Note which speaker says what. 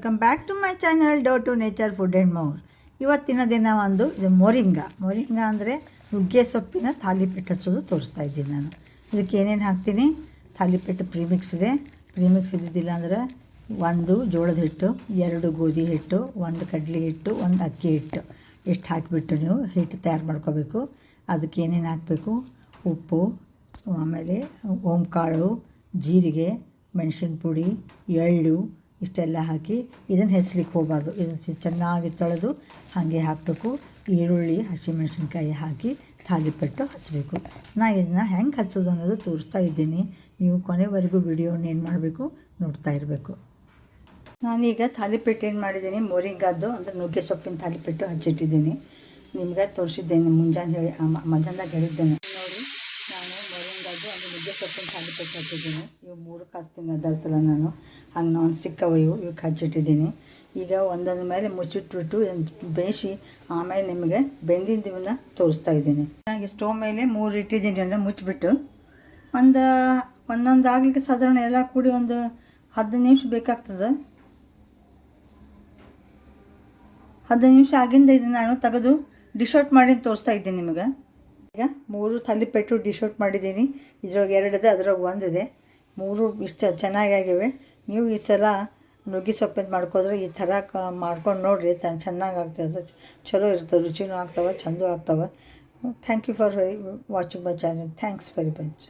Speaker 1: Welcome back to my channel dough to nature food and more ಇವತ್ತಿನ ದಿನ ಒಂದು ಇದು ಮೊರಿಂಗ. ಮೊರಿಂಗ ಅಂದರೆ ನುಗ್ಗೆ ಸೊಪ್ಪಿನ ತಾಲಿಪೆಟ್ಟು ಹಚ್ಚೋದು ತೋರಿಸ್ತಾ ಇದ್ದೀನಿ ನಾನು. ಇದಕ್ಕೆ ಏನೇನು ಹಾಕ್ತೀನಿ? ತಾಲಿಪೆಟ್ಟು ಪ್ರೀಮಿಕ್ಸ್ ಇದೆ. ಪ್ರೀಮಿಕ್ಸ್ ಇದ್ದಿದ್ದಿಲ್ಲ ಅಂದರೆ ಒಂದು ಜೋಳದ ಹಿಟ್ಟು, ಎರಡು ಗೋಧಿ ಹಿಟ್ಟು, ಒಂದು ಕಡಲೆ ಹಿಟ್ಟು, ಒಂದು ಅಕ್ಕಿ ಹಿಟ್ಟು. ಎಷ್ಟು ಹಾಕಿಬಿಟ್ಟು ನೀವು ಹಿಟ್ಟು ತಯಾರು ಮಾಡ್ಕೋಬೇಕು. ಅದಕ್ಕೆ ಏನೇನು ಹಾಕಬೇಕು? ಉಪ್ಪು, ಆಮೇಲೆ ಓಂಕಾಳು, ಜೀರಿಗೆ ಮೆಣಸಿನ ಪುಡಿ ಎಳ್ಳು ಇಷ್ಟೆಲ್ಲ ಹಾಕಿ ಇದನ್ನು ಹೆಸ್ಲಿಕ್ಕೆ ಹೋಗಬಾರ್ದು. ಇದನ್ನು ಚೆನ್ನಾಗಿ ತೊಳೆದು ಹಾಗೆ ಹಾಕಬೇಕು. ಈರುಳ್ಳಿ, ಹಸಿಮೆಣಸಿನ್ಕಾಯಿ ಹಾಕಿ ತಾಲಿಪೆಟ್ಟು ಹಚ್ಚಬೇಕು ನಾನು ಇದನ್ನ ಹೆಂಗೆ ಹಚ್ಚೋದು ಅನ್ನೋದು ತೋರಿಸ್ತಾ ಇದ್ದೀನಿ. ನೀವು ಕೊನೆವರೆಗೂ ವಿಡಿಯೋನ ಏನು ಮಾಡಬೇಕು ನೋಡ್ತಾ ಇರಬೇಕು. ನಾನೀಗ ತಾಲಿಪೆಟ್ಟು ಏನು ಮಾಡಿದ್ದೀನಿ? ಮೋರಿಂಗಾದ್ದು, ಅಂದರೆ ನುಗ್ಗೆ ಸೊಪ್ಪಿನ ತಾಲಿಪೆಟ್ಟು ಹಚ್ಚಿಟ್ಟಿದ್ದೀನಿ. ನಿಮಗೆ ತೋರಿಸಿದ್ದೇನೆ, ಮುಂಜಾನೆ ಹೇಳಿ ಮಧ್ಯಾಹ್ನದಾಗ ಹೇಳಿದ್ದೇನೆ. ಅಂದರೆ ಹಾಕಿ ಹಚ್ಚಿದ್ದೀನಿ ಇವು ಮೂರು ಕಾಸ್ತೀನಿ ಅದರ್ಸಲ್ಲ ನಾನು. ಹಂಗೆ ನಾನ್ ಸ್ಟಿಕ್ ಅವ ಇವು. ಇವು ಕಚ್ಚಿಟ್ಟಿದ್ದೀನಿ. ಈಗ ಒಂದೊಂದು ಮೇಲೆ ಮುಚ್ಚಿಟ್ಬಿಟ್ಟು ಬೇಯಿಸಿ ಆಮೇಲೆ ನಿಮಗೆ ಬೆಂದಿದ್ದವನ್ನ ತೋರಿಸ್ತಾ ಇದ್ದೀನಿ. ನನಗೆ ಸ್ಟೋವ್ ಮೇಲೆ ಮೂರು ಇಟ್ಟಿದ್ದೀನಿ ಅಂದರೆ ಮುಚ್ಚಿಬಿಟ್ಟು ಒಂದು ಒಂದೊಂದು ಆಗಲಿಕ್ಕೆ ಸಾಧಾರಣ ಎಲ್ಲ ಕೂಡಿ ಒಂದು ಹದಿನೈದು ನಿಮಿಷ ಬೇಕಾಗ್ತದೆ. ಹದಿನೈದು ನಿಮಿಷ ಆಗಿಂದ ಇದನ್ನು ನಾನು ತೆಗೆದು ಡಿಶ್ ಔಟ್ ಮಾಡಿ ತೋರಿಸ್ತಾ ಇದ್ದೀನಿ ನಿಮಗೆ. ಈಗ ಮೂರು ತಾಲಿಪೆಟ್ಟು ಡಿಶ್ ಔಟ್ ಮಾಡಿದ್ದೀನಿ. ಇದ್ರೊಳಗೆ ಎರಡಿದೆ ಅದ್ರೊಳಗೆ ಒಂದಿದೆ ಮೂರು ಇಷ್ಟು ಚೆನ್ನಾಗಿ ಆಗಿವೆ. ನೀವು ಈ ಸಲ ನುಗ್ಗಿ ಸೊಪ್ಪಿನ ಮಾಡ್ಕೋದ್ರೆ ಈ ಥರ ಕ ಮಾಡ್ಕೊಂಡು ನೋಡಿರಿ, ತ ಚೆನ್ನಾಗಿ ಆಗ್ತದೆ. ಚಲೋ ಇರ್ತದೆ, ರುಚಿನೂ ಆಗ್ತವೆ, ಚಂದೂ ಆಗ್ತವೆ. Thank you for watching my channel. Thanks very much